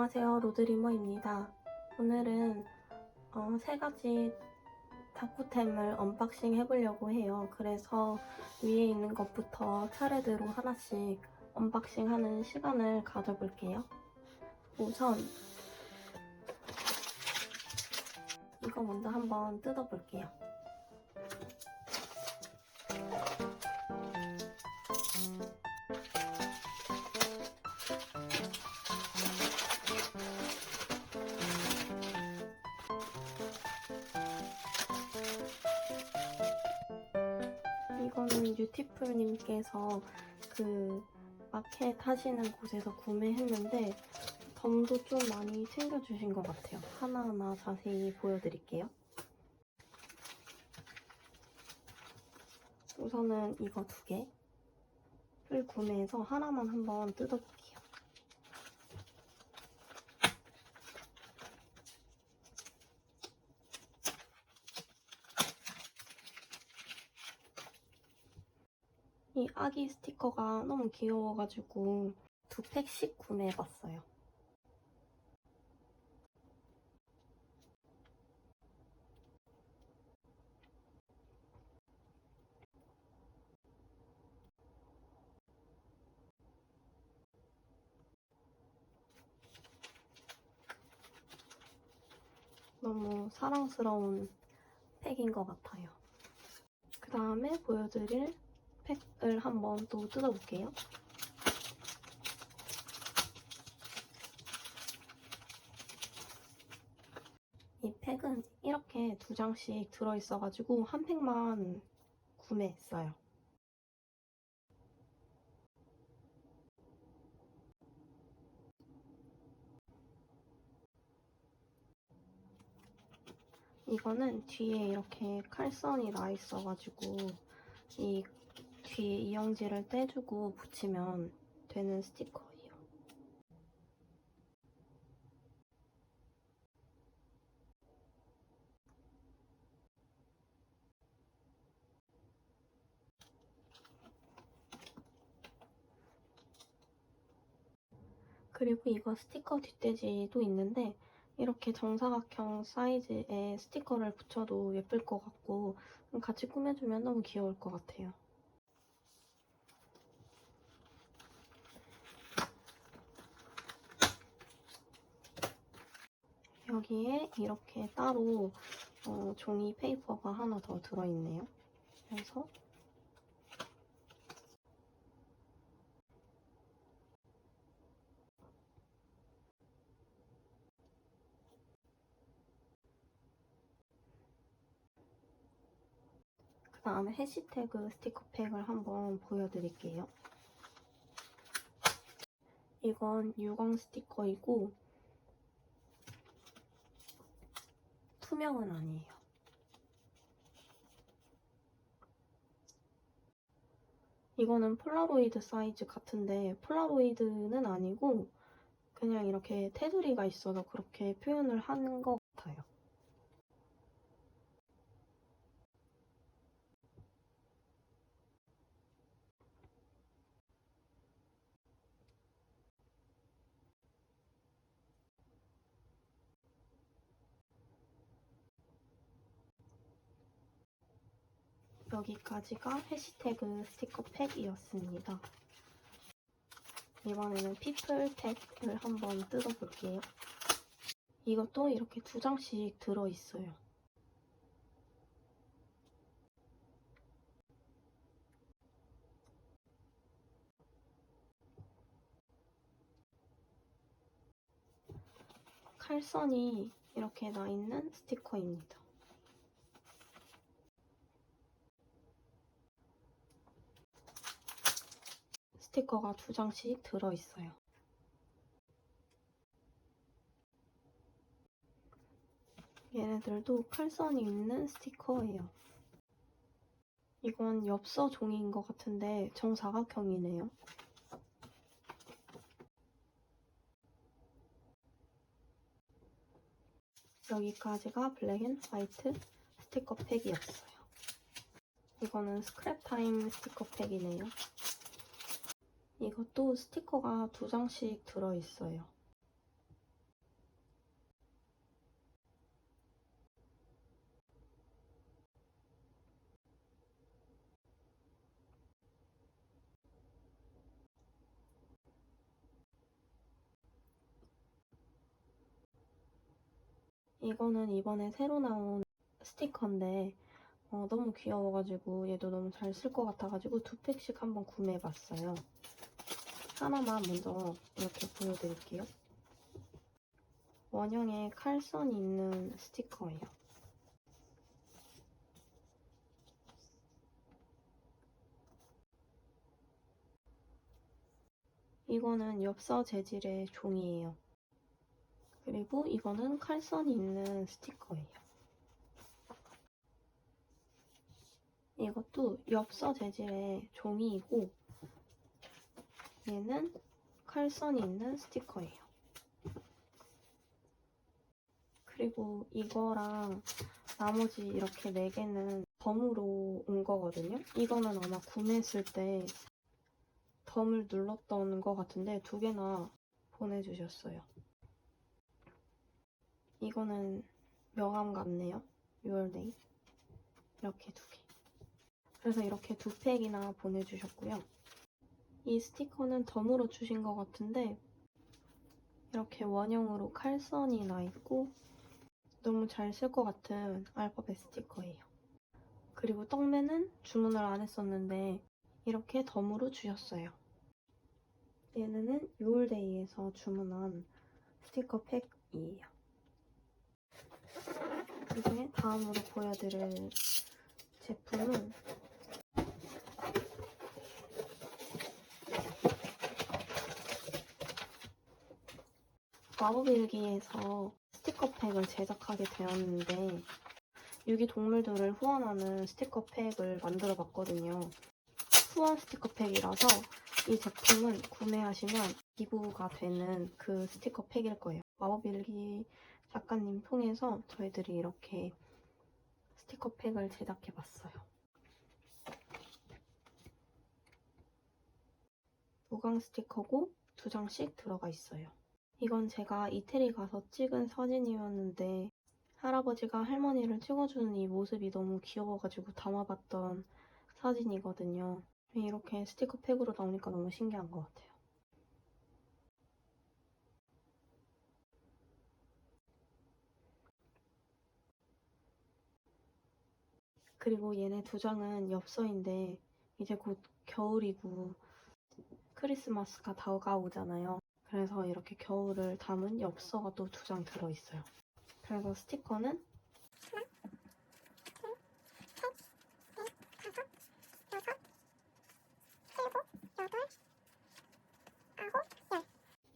안녕하세요. 로드리머입니다. 오늘은 어, 세 가지 다쿠템을 언박싱 해보려고 해요. 그래서 위에 있는 것부터 차례대로 하나씩 언박싱 하는 시간을 가져볼게요. 우선 이거 먼저 한번 뜯어볼게요 이거는 유티풀님께서 그 마켓 하시는 곳에서 구매했는데 덤도 좀 많이 챙겨주신 것 같아요. 하나하나 자세히 보여드릴게요. 우선은 이거 두 개를 구매해서 하나만 한번 뜯어볼게요. 이 아기 스티커가 너무 귀여워가지고 두 팩씩 구매해봤어요. 너무 사랑스러운 팩인 것 같아요. 그 다음에 보여드릴 팩을 한번 또 뜯어볼게요. 이 팩은 이렇게 두 장씩 들어있어가지고 한 팩만 구매했어요. 이거는 뒤에 이렇게 칼선이 나 있어가지고 이 뒤에 이영지를 떼주고 붙이면 되는 스티커예요. 그리고 이거 스티커 뒷돼지도 있는데 이렇게 정사각형 사이즈의 스티커를 붙여도 예쁠 것 같고 같이 꾸며주면 너무 귀여울 것 같아요. 여기에 이렇게 따로 어, 종이 페이퍼가 하나 더 들어있네요. 그래서 그 다음에 해시태그 스티커팩을 한번 보여드릴게요. 이건 유광 스티커이고 투명은 아니에요. 이거는 폴라로이드 사이즈 같은데 폴라로이드는 아니고 그냥 이렇게 테두리가 있어서 그렇게 표현을 하는 것 같아요. 여기까지가 해시태그 스티커 팩이었습니다. 이번에는 피플 팩을 한번 뜯어볼게요. 이것도 이렇게 두 장씩 들어있어요. 칼선이 이렇게 나 있는 스티커입니다. 스티커가 두 장씩 들어있어요. 얘네들도 칼선이 있는 스티커예요. 이건 엽서 종이인 것 같은데 정사각형이네요. 여기까지가 블랙 앤 화이트 스티커 팩이었어요. 이거는 스크랩 타임 스티커 팩이네요. 이것도 스티커가 두 장씩 들어있어요. 이거는 이번에 새로 나온 스티커인데 어, 너무 귀여워가지고 얘도 너무 잘 쓸 것 같아가지고 두 팩씩 한번 구매해봤어요. 하나만 먼저 이렇게 보여드릴게요. 원형에 칼선이 있는 스티커예요. 이거는 엽서 재질의 종이에요. 그리고 이거는 칼선이 있는 스티커예요. 이것도 엽서 재질의 종이이고 얘는 칼선이 있는 스티커예요. 그리고 이거랑 나머지 이렇게 4개는 덤으로 온 거거든요. 이거는 아마 구매했을 때 덤을 눌렀던 것 같은데 두 개나 보내주셨어요. 이거는 명함 같네요. 6월데이. 이렇게 두 개. 그래서 이렇게 두 팩이나 보내주셨고요. 이 스티커는 덤으로 주신 것 같은데 이렇게 원형으로 칼선이 나 있고 너무 잘 쓸 것 같은 알파벳 스티커예요. 그리고 떡매는 주문을 안 했었는데 이렇게 덤으로 주셨어요. 얘네는 6월데이에서 주문한 스티커 팩이에요. 이제 다음으로 보여드릴 제품은 마법일기에서 스티커팩을 제작하게 되었는데 유기 동물들을 후원하는 스티커팩을 만들어 봤거든요. 후원 스티커팩이라서 이 제품은 구매하시면 기부가 되는 그 스티커팩일 거예요. 마법일기 작가님 통해서 저희들이 이렇게 스티커팩을 제작해 봤어요. 무광 스티커고 두 장씩 들어가 있어요. 이건 제가 이태리 가서 찍은 사진이었는데 할아버지가 할머니를 찍어주는 이 모습이 너무 귀여워가지고 담아봤던 사진이거든요. 이렇게 스티커 팩으로 나오니까 너무 신기한 것 같아요. 그리고 얘네 두 장은 엽서인데 이제 곧 겨울이고 크리스마스가 다가오잖아요. 그래서 이렇게 겨울을 담은 엽서가 또 두 장 들어있어요. 그래서 스티커는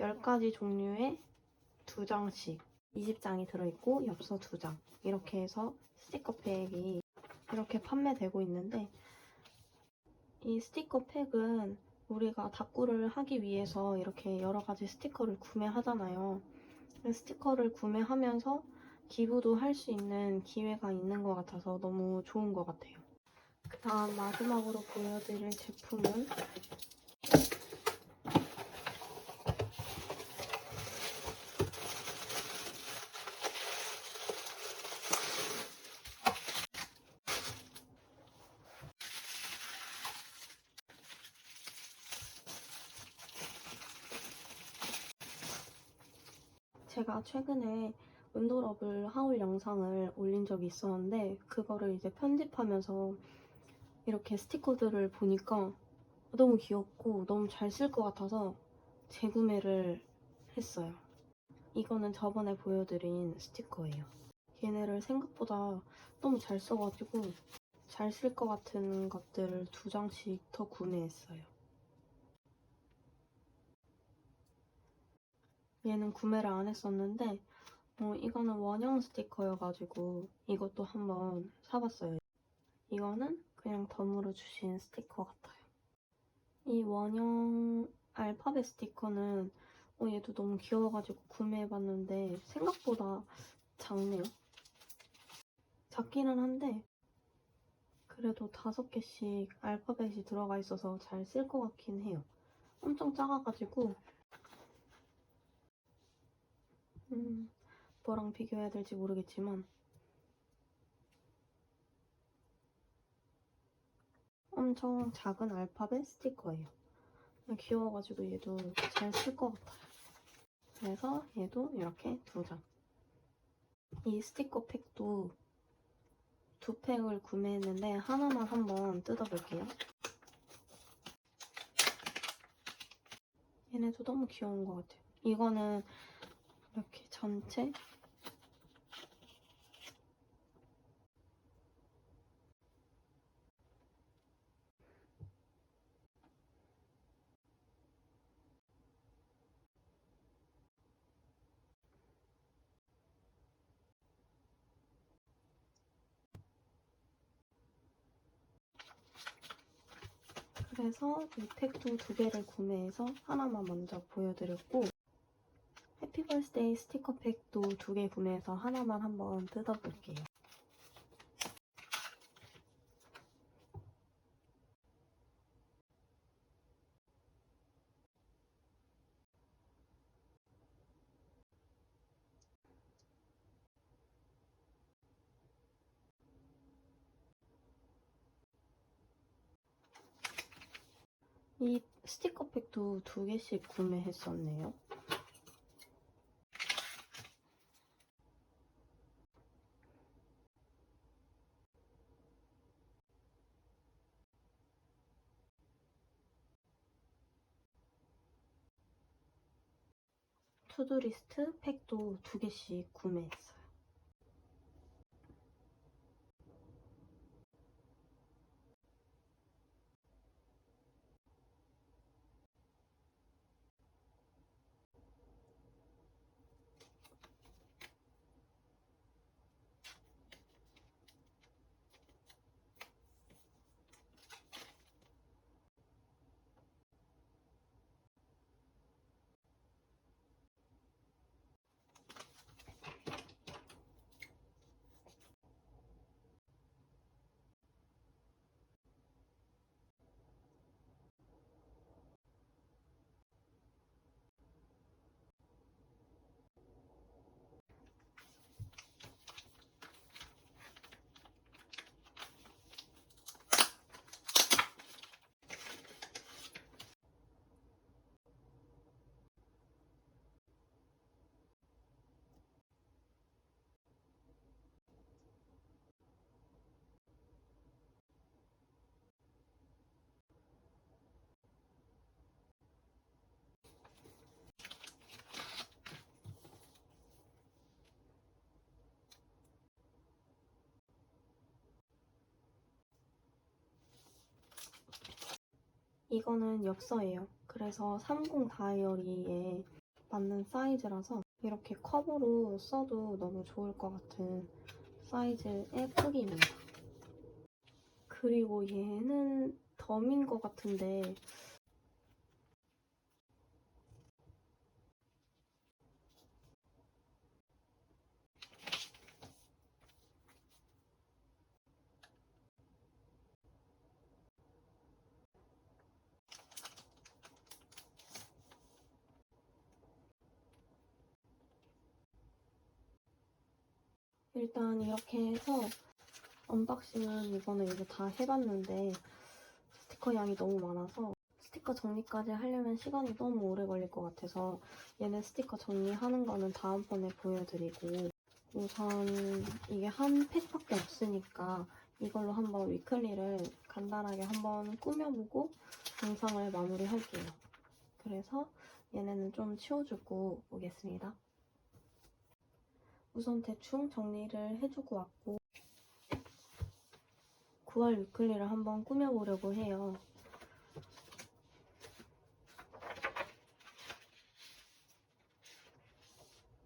열 가지 종류의 두 장씩 20장이 들어있고 엽서 두장 이렇게 해서 스티커 팩이 이렇게 판매되고 있는데 이 스티커 팩은 우리가 다꾸를 하기 위해서 이렇게 여러 가지 스티커를 구매하잖아요. 스티커를 구매하면서 기부도 할 수 있는 기회가 있는 것 같아서 너무 좋은 것 같아요. 그 다음 마지막으로 보여드릴 제품은 제가 최근에 운돌업을 하울 영상을 올린 적이 있었는데 그거를 이제 편집하면서 이렇게 스티커들을 보니까 너무 귀엽고 너무 잘 쓸 것 같아서 재구매를 했어요. 이거는 저번에 보여드린 스티커예요. 얘네를 생각보다 너무 잘 써가지고 잘 쓸 것 같은 것들을 두 장씩 더 구매했어요. 얘는 구매를 안 했었는데 어, 이거는 원형 스티커여가지고 이것도 한번 사봤어요. 이거는 그냥 덤으로 주신 스티커 같아요. 이 원형 알파벳 스티커는 어, 얘도 너무 귀여워가지고 구매해봤는데 생각보다 작네요. 작기는 한데 그래도 다섯 개씩 알파벳이 들어가 있어서 잘 쓸 것 같긴 해요. 엄청 작아가지고 음, 뭐랑 비교해야 될지 모르겠지만 엄청 작은 알파벳 스티커예요. 귀여워가지고 얘도 잘 쓸 것 같아요. 그래서 얘도 이렇게 두 장. 이 스티커 팩도 두 팩을 구매했는데 하나만 한번 뜯어볼게요. 얘네도 너무 귀여운 것 같아요. 이거는 이렇게 전체? 그래서 이 팩도 두 개를 구매해서 하나만 먼저 보여드렸고 해피 벌스데이 스티커 팩도 두 개 구매해서 하나만 한번 뜯어볼게요. 이 스티커 팩도 두 개씩 구매했었네요. 투두리스트 팩도 두 개씩 구매했어요. 이거는 엽서예요. 그래서 30 다이어리에 맞는 사이즈라서 이렇게 컵으로 써도 너무 좋을 것 같은 사이즈의 크기입니다. 그리고 얘는 덤인 것 같은데 일단 이렇게 해서 언박싱은 이거는 이제 다 해봤는데 스티커 양이 너무 많아서 스티커 정리까지 하려면 시간이 너무 오래 걸릴 것 같아서 얘네 스티커 정리하는 거는 다음번에 보여드리고 우선 이게 한 팩밖에 없으니까 이걸로 한번 위클리를 간단하게 한번 꾸며보고 영상을 마무리할게요. 그래서 얘네는 좀 치워주고 오겠습니다. 우선 대충 정리를 해주고 왔고 9월 위클리를 한번 꾸며보려고 해요.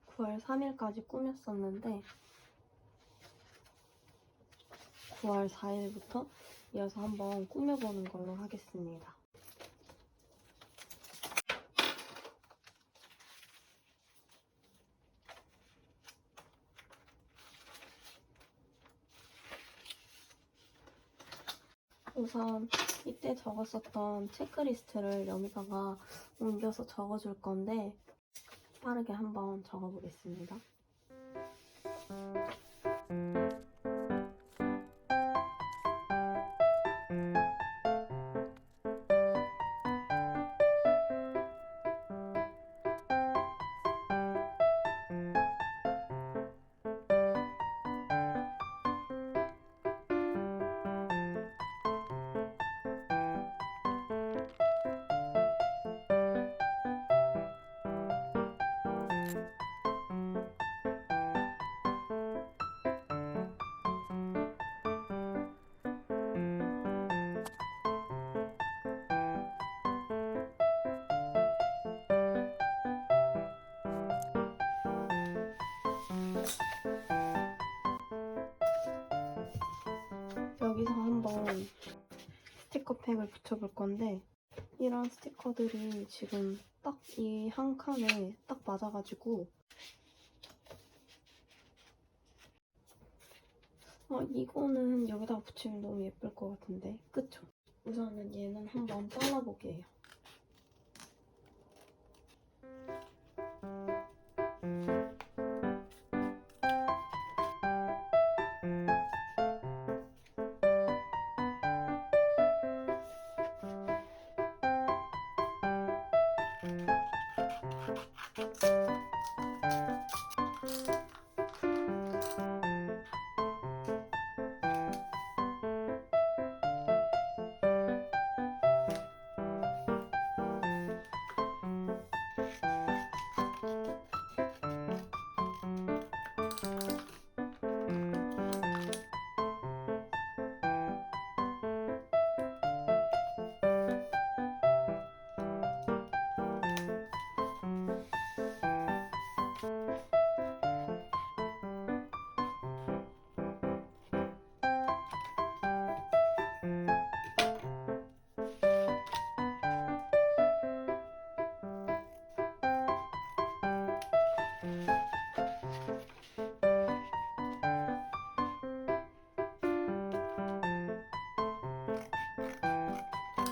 (9월 3일까지) 꾸몄었는데 9월 4일부터 이어서 한번 꾸며보는 걸로 하겠습니다. 우선 이때 적었었던 체크리스트를 여기다가 옮겨서 적어줄 건데 빠르게 한번 적어보겠습니다. 여기서 한번 스티커팩을 붙여볼 건데 이런 스티커들이 지금 딱 이 한 칸에 딱 맞아가지고. 어, 이거는 여기다가 붙이면 너무 예쁠 것 같은데. 그쵸? 우선은 얘는 한번 잘라보게요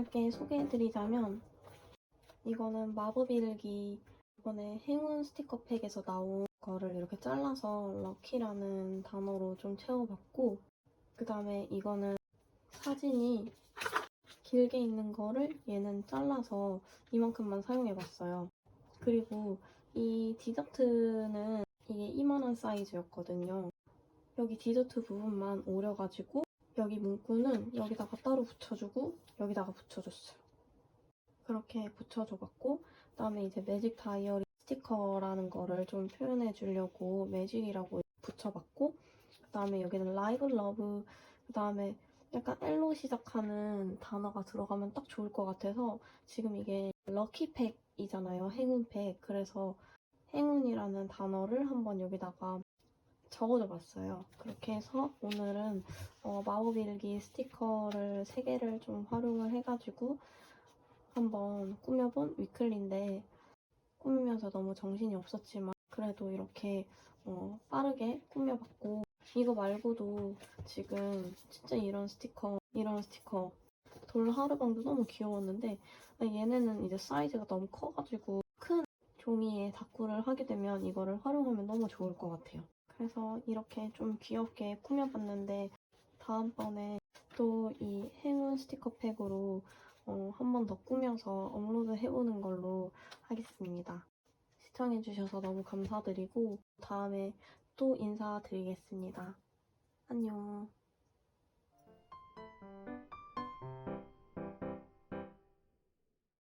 짧게 소개해드리자면 이거는 마법 일기 이번에 행운 스티커팩에서 나온 거를 이렇게 잘라서 럭키라는 단어로 좀 채워봤고 그 다음에 이거는 사진이 길게 있는 거를 얘는 잘라서 이만큼만 사용해봤어요. 그리고 이 디저트는 이게 이만한 사이즈였거든요. 여기 디저트 부분만 오려가지고 여기 문구는 여기다가 따로 붙여주고 여기다가 붙여줬어요. 그렇게 붙여줘봤고 그다음에 이제 매직 다이어리 스티커라는 거를 좀 표현해 주려고 매직이라고 붙여봤고 그다음에 여기는 라이브 러브 그다음에 약간 L로 시작하는 단어가 들어가면 딱 좋을 것 같아서 지금 이게 럭키팩이잖아요. 행운팩. 그래서 행운이라는 단어를 한번 여기다가 적어줘 봤어요. 그렇게 해서 오늘은 어, 마법일기 스티커를 3개를 좀 활용을 해가지고 한번 꾸며본 위클리인데 꾸미면서 너무 정신이 없었지만 그래도 이렇게 어, 빠르게 꾸며봤고 이거 말고도 지금 진짜 이런 스티커 이런 스티커 돌 하루방도 너무 귀여웠는데 얘네는 이제 사이즈가 너무 커가지고 큰 종이에 다꾸를 하게 되면 이거를 활용하면 너무 좋을 것 같아요. 그래서 이렇게 좀 귀엽게 꾸며봤는데 다음번에 또 이 행운 스티커팩으로 어, 한 번 더 꾸며서 업로드 해보는 걸로 하겠습니다. 시청해주셔서 너무 감사드리고 다음에 또 인사드리겠습니다. 안녕.